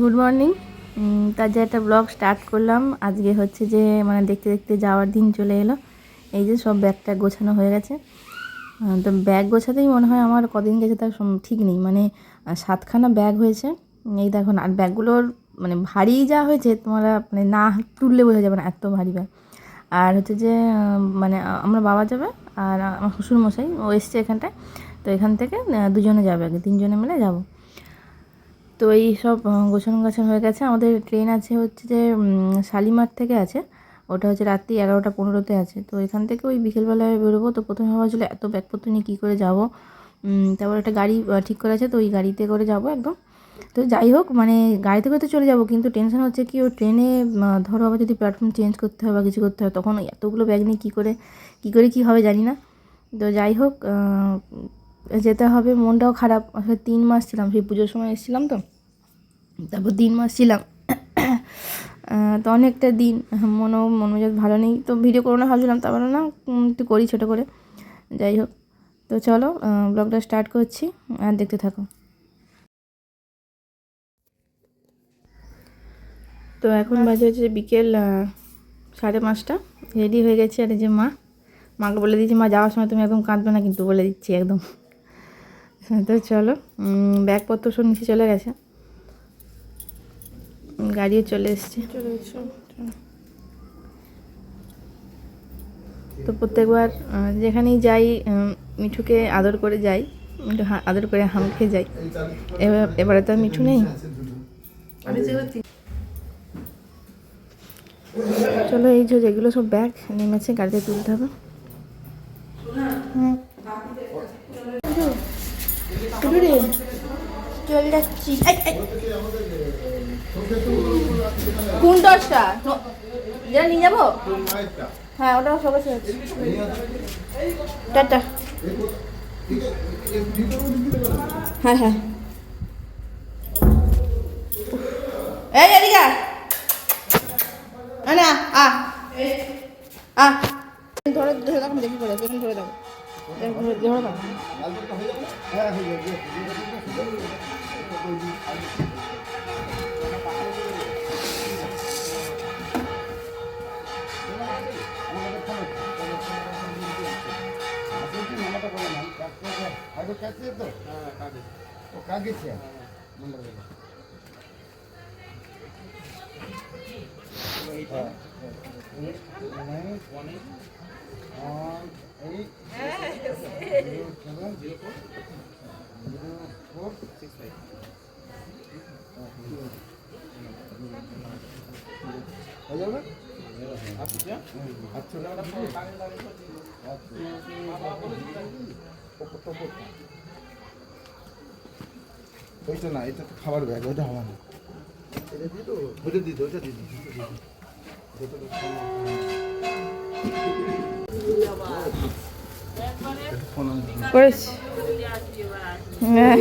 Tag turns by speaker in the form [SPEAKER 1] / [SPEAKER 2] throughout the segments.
[SPEAKER 1] Good morning তার যে একটা ব্লগ স্টার্ট করলাম, আজকে হচ্ছে যে মানে দেখতে দেখতে যাওয়ার দিন চলে এলো। এই যে সব ব্যাগটা গোছানো হয়ে গেছে। তো ব্যাগ গোছাতেই মনে হয় আমার কদিন গেছে তার ঠিক নেই। মানে সাতখানা ব্যাগ হয়েছে। এই দেখুন আর ব্যাগগুলোর মানে ভারী যা হয়েছে, তোমরা মানে না তুললে বোঝা যাবে না, এত ভারী ব্যাগ। আর হচ্ছে যে মানে আমরা বাবা যাবে আর আমার শ্বশুরমশাই, ও এসছে এখানটায়। তো এখান থেকে দুজনে যাবে আগে, তিনজনে মিলে যাব। তো এই সব গোছানো গাছানো হয়ে গেছে। আমাদের ট্রেন আছে হচ্ছে যে শালিমার থেকে আছে। ওটা হচ্ছে রাত্রি এগারোটা পনেরোতে আছে। তো এখান থেকে ওই বিকেলবেলায় বেরোবো। তো প্রথমে ভাবা ছিল এত ব্যাগপত্র নিয়ে কী করে যাব? তারপর একটা গাড়ি ঠিক করা আছে। তো ওই গাড়িতে করে যাব একদম। তো যাই হোক মানে গাড়িতে করে তো চলে যাব, কিন্তু টেনশন হচ্ছে কি, ও ট্রেনে ধরো আবার যদি প্ল্যাটফর্ম চেঞ্জ করতে হয় বা কিছু করতে হয়, তখন এতগুলো ব্যাগ নিয়ে কী করে কী করে কী হবে জানি না। তো যাই হোক যেতে হবে, মনটাও খারাপ। আসলে তিন মাস ছিলাম, সেই পুজোর সময় এসেছিলাম তো। তারপর তিন মাস ছিলাম। তো অনেকটা দিন, মনও মন মেজাজ ভালো নেই। তো ভিডিও করো না ভাবছিলাম তারপরে না একটু করি ছোটো করে। যাই হোক, তো চলো ব্লগটা স্টার্ট করছি, আর দেখতে থাকো। তো এখন বাজে হচ্ছে বিকেল সাড়ে পাঁচটা। রেডি হয়ে গেছে, আর এই যে মা, মাকে বলে দিয়েছি, মা, যাওয়ার সময় তুমি একদম কাঁদবে না, কিন্তু বলে দিচ্ছি একদম। তো চলো ব্যাগপত্র সব নিচে চলে গেছে। গাড়িও চলে এসছে। চলে এসো তো প্রত্যেকবার যেখানেই যাই মিঠুকে আদর করে যাই মিঠু আদর করে হাম খেয়ে যাই। এবার এবারে তো আর মিঠু নেই। চলো এই যে যেগুলো সব ব্যাগ নেমেছে গাড়িতে তুলতে হবে। হুম টুটু রে চল যাচ্ছি। কোন দশটা? যেটা নিয়ে যাব? হ্যাঁ ওটা সবাই টাটা। হ্যাঁ হ্যাঁ। এই এদিকে না আ আ ধরে ধরে দেখি করে ধরে রাখুন ধরে ধরে রাখুন
[SPEAKER 2] কাগেছে ওইটা না, এটা তো খাবার ব্যাগ, ওইটা হবে না। এটা দিত ওইটা দিত ওইটা দিত
[SPEAKER 1] করেছি। হ্যাঁ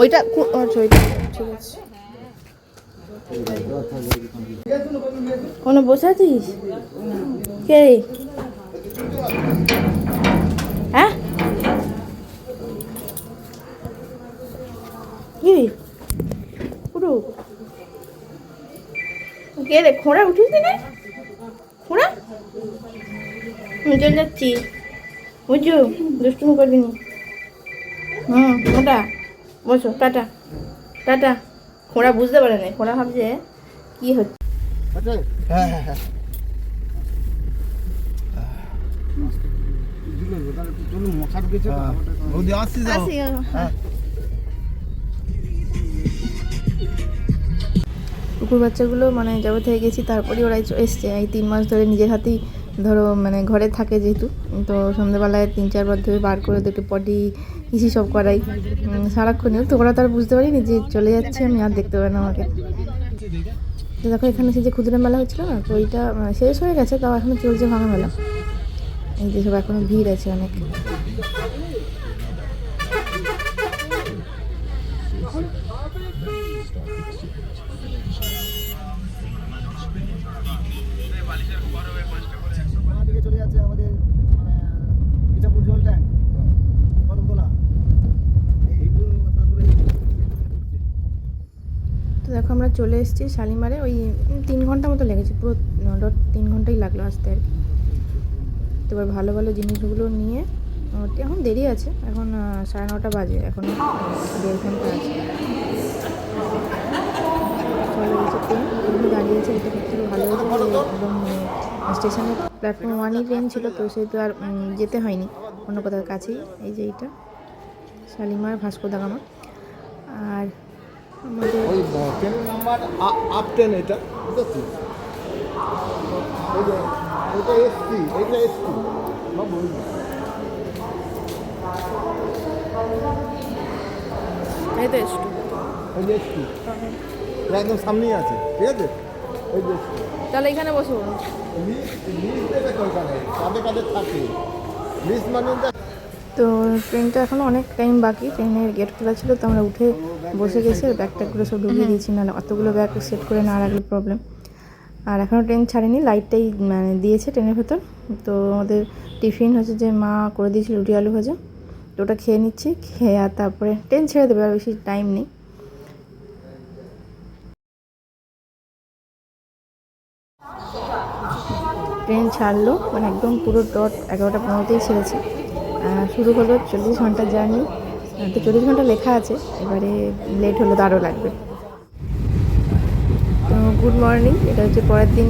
[SPEAKER 1] ওইটা আচ্ছা ওইটা। ঠিক কোনো বসে আছিস? কে হ্যাঁ? কি পুরো। কে রে, খোঁড়া উঠিস না খোঁড়া? হুম চলে যাচ্ছি। বুঝছ? দুষ্টুমি করবি না। হুম ওটা বসো, টাটা। টাটা। খোঁড়া বুঝতে পারে না খোঁড়া ভাবছে কি হচ্ছে।
[SPEAKER 2] আচ্ছা। হ্যাঁ হ্যাঁ হ্যাঁ।
[SPEAKER 1] কুকুর বাচ্চাগুলো মানে যাবে থেকে গেছি তারপরে ওরা এস- এসছে। এই তিন মাস ধরে নিজের হাতেই ধরো মানে ঘরে থাকে যেহেতু, তো সন্ধ্যেবেলায় তিন চারবার ধরে বার করে দুটো পটি, ইসি সব করাই। সারাক্ষণই তো ওরা তার বুঝতে পারিনি যে চলে যাচ্ছে, আমি আর দেখতে পাই না আমাকে। তো দেখো, এখানে সে যে ক্ষুদ্র মেলা হচ্ছিল না, তো ওইটা শেষ হয়ে গেছে, তাও এখনও চলছে ভাঙা মেলা। এই যে সব এখনও ভিড় আছে অনেক।
[SPEAKER 2] চলে যাচ্ছে আমাদের মানে জল
[SPEAKER 1] দেখো আমরা চলে এসেছি শালিমারে, ওই তিন ঘণ্টা মতো লেগেছে, পুরো তিন ঘন্টাই লাগল আসতে আর কি। এবার ভালো ভালো জিনিসগুলো নিয়ে এখন দেরি আছে, এখন সাড়ে নটা বাজে, এখন দেড় ঘণ্টা আছে। চলে গেছে ট্রেন দাঁড়িয়েছে এটা সত্যি ভালো হয়েছে একদম স্টেশনে প্ল্যাটফর্ম ওয়ানই ট্রেন ছিল, তো সেহেতু আর যেতে হয়নি অন্য কোথাও কাছেই, এই যে এইটা, শালিমার ভাস্কো দা গামা আর আমাদের
[SPEAKER 2] ওই নাম্বার ট্রেন এটা এই যে এটা এসটি এটা এসটি
[SPEAKER 1] এই
[SPEAKER 2] যে এসটি একদম সামনেই আছে ঠিক আছে? ওই যে
[SPEAKER 1] তাহলে এখানে
[SPEAKER 2] থাকে? লিস্ট মানে
[SPEAKER 1] তো ট্রেনটা এখনও অনেক টাইম বাকি ট্রেনের গেট খোলা ছিল তো আমরা উঠে বসে গেছি আর ব্যাগ ট্যাগগুলো সব ঢুকিয়ে দিয়েছি না অতগুলো ব্যাগ সেট করে না রাখলে প্রবলেম আর এখনও ট্রেন ছাড়েনি লাইটটাই মানে দিয়েছে ট্রেনের ভেতর। তো আমাদের টিফিন হচ্ছে যে মা করে দিয়েছিল রুটি, আলু ভাজা। তো ওটা খেয়ে নিচ্ছি, খেয়ে আর তারপরে ট্রেন ছেড়ে দেবে, আর বেশি টাইম নেই। ট্রেন ছাড়লো মানে একদম পুরো ডট এগারোটা পনেরোতেই ছেড়েছে। শুরু হলো চল্লিশ ঘণ্টার জার্নি তো চল্লিশ ঘণ্টা লেখা আছে, এবারে লেট হলো তো আরও লাগবে। Good morning. এটা হচ্ছে পরের দিন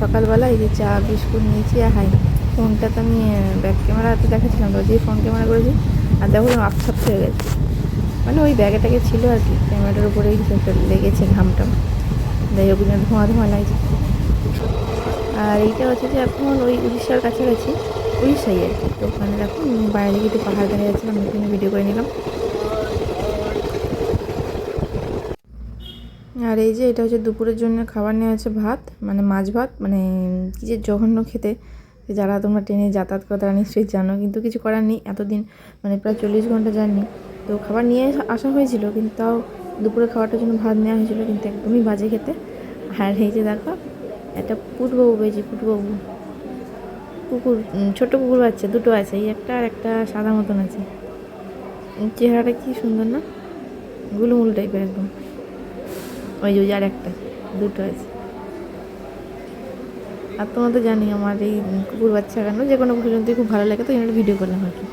[SPEAKER 1] সকালবেলা। এই যে চা, বিস্কুট নিয়েছি আর হাই, ফোনটা তো আমি ব্যাক ক্যামেরাতে দেখাচ্ছিলাম তো যেই ফোন ক্যামেরা করেছি। আর দেখো আপসাপ হয়ে গেছে। মানে ওই ব্যাগেটাকে ছিল আর কি, ক্যামেরাটার উপরেই কিছু একটা লেগেছে ঘামটা যাই হোক ধোঁয়া ধোঁয়া লাগছে। আর এইটা হচ্ছে যে এখন ওই উড়িষ্যার কাছাকাছি, উড়িষ্যাই আর কি। তো ওখানে দেখো, বাইরে একটু পাহাড় দাঁড়িয়ে যাচ্ছিলাম ওখানে ভিডিও করে নিলাম। আর এই যে এটা হচ্ছে দুপুরের জন্য খাবার নেওয়া হচ্ছে ভাত মানে মাছ ভাত মানে কি যে জঘন্য খেতে। যারা তোমরা ট্রেনে যাতায়াত করো তারা নিশ্চয়ই জানো, কিন্তু কিছু করার নেই, এতদিন মানে প্রায় চল্লিশ ঘণ্টা জার্নি। তো খাবার নিয়ে আসা- হয়েছিল, কিন্তু তাও দুপুরে খাবারটার জন্য ভাত নেওয়া হয়েছিল, কিন্তু একদমই বাজে খেতে। আর এই যে দেখো, একটা পুটবাবু পেয়েছি পুটবাবু কুকুর ছোট কুকুর বাচ্চা, দুটো আছে, এই একটা আর একটা সাদা মতন আছে। চেহারাটা কি সুন্দর না? গুলুমুলু টাইপের একদম। ওই যে আর একটা দুটো আছে। আর তোমাদের জানি আমার এই কুকুর বাচ্চা কেন, যে কোনো জন্তুই খুব ভালো লাগে তো এখানে ভিডিও করলাম আর কি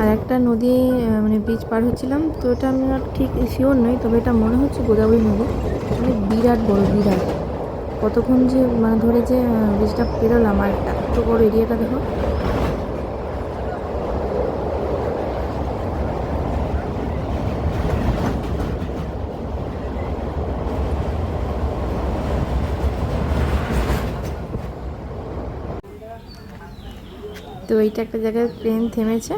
[SPEAKER 1] আর একটা নদী আহ, মানে ব্রিজ পার হচ্ছিলাম, তো এটা আমি আর ঠিক শিওর নই, তবে এটা মনে হচ্ছে গোদাবরী নদী মানে বিরাট বড়, বিরাট। কতক্ষণ যে মানে ধরে যে ব্রিজটা পেরোলাম, আর এত বড় এরিয়াটা দেখো। তো এইটা একটা জায়গায় প্লেন থেমেছে।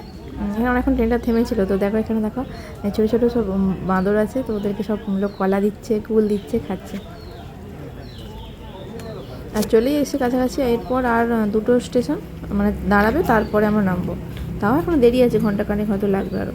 [SPEAKER 1] এখানে এখন ট্রেনটা থেমেছিল, তো দেখো এখানে দেখো ছোটো ছোটো সব বাঁদর আছে, তো ওদেরকে সব লোক কলা দিচ্ছে, কুল দিচ্ছে, খাচ্ছে। আর চলেই এসে কাছাকাছি, এরপর আর দুটো স্টেশন মানে দাঁড়াবে, তারপরে আমরা নামবো। তাও এখন দেরি আছে ঘণ্টা কানেক হয়তো লাগবে আরও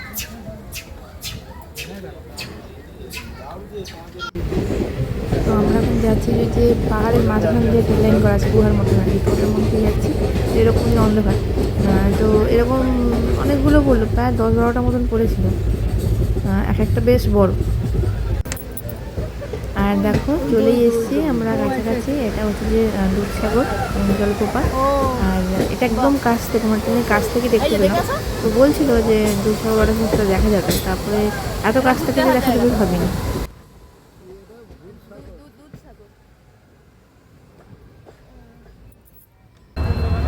[SPEAKER 1] তো আমরা এখন যাচ্ছি যে পাহাড়ের মাঝখান দিয়ে ডিজাইন করা আছে, গুহার মতো আর কি। তো ওটার মধ্যে যাচ্ছি এরকমই অন্ধকার। তো এরকম অনেকগুলো পড়ল প্রায় দশ বারোটার মতন পড়েছিল। এক একটা বেশ বড়। আর দেখো, চলেই এসেছি আমরা কাছাকাছি। এটা হচ্ছে যে দুধসাগর জলপ্রপাত। আর এটা একদম কাছ থেকে মানে তুমি কাছ থেকে দেখতে পেলাম। তো বলছিল যে, দুধসাগর ওয়াটারফলসটা দেখা যাবে। তারপরে এত কাছ থেকে দেখা যাবে, ভাবিনি।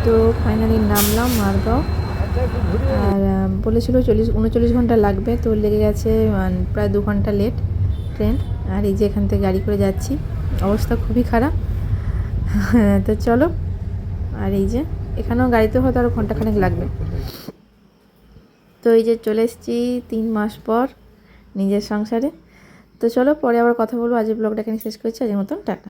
[SPEAKER 1] তো ফাইনালি নামলাম মারগাঁও। আর বলেছিল চল্লিশ, উনচল্লিশ ঘণ্টা লাগবে। তো লেগে গেছে প্রায় দু ঘণ্টা লেট ট্রেন আর এই যে এখান থেকে গাড়ি করে যাচ্ছি। অবস্থা খুবই খারাপ। তো চলো। আর এই যে, এখানেও গাড়িতে হয়তো আরও ঘন্টাখানেক লাগবে। তো এই যে চলে এসেছি তিন মাস পর নিজের সংসারে। তো চলো, পরে আবার কথা বলব। আজ ব্লগটা এখানে শেষ করছি। আজের মতন, টাটা।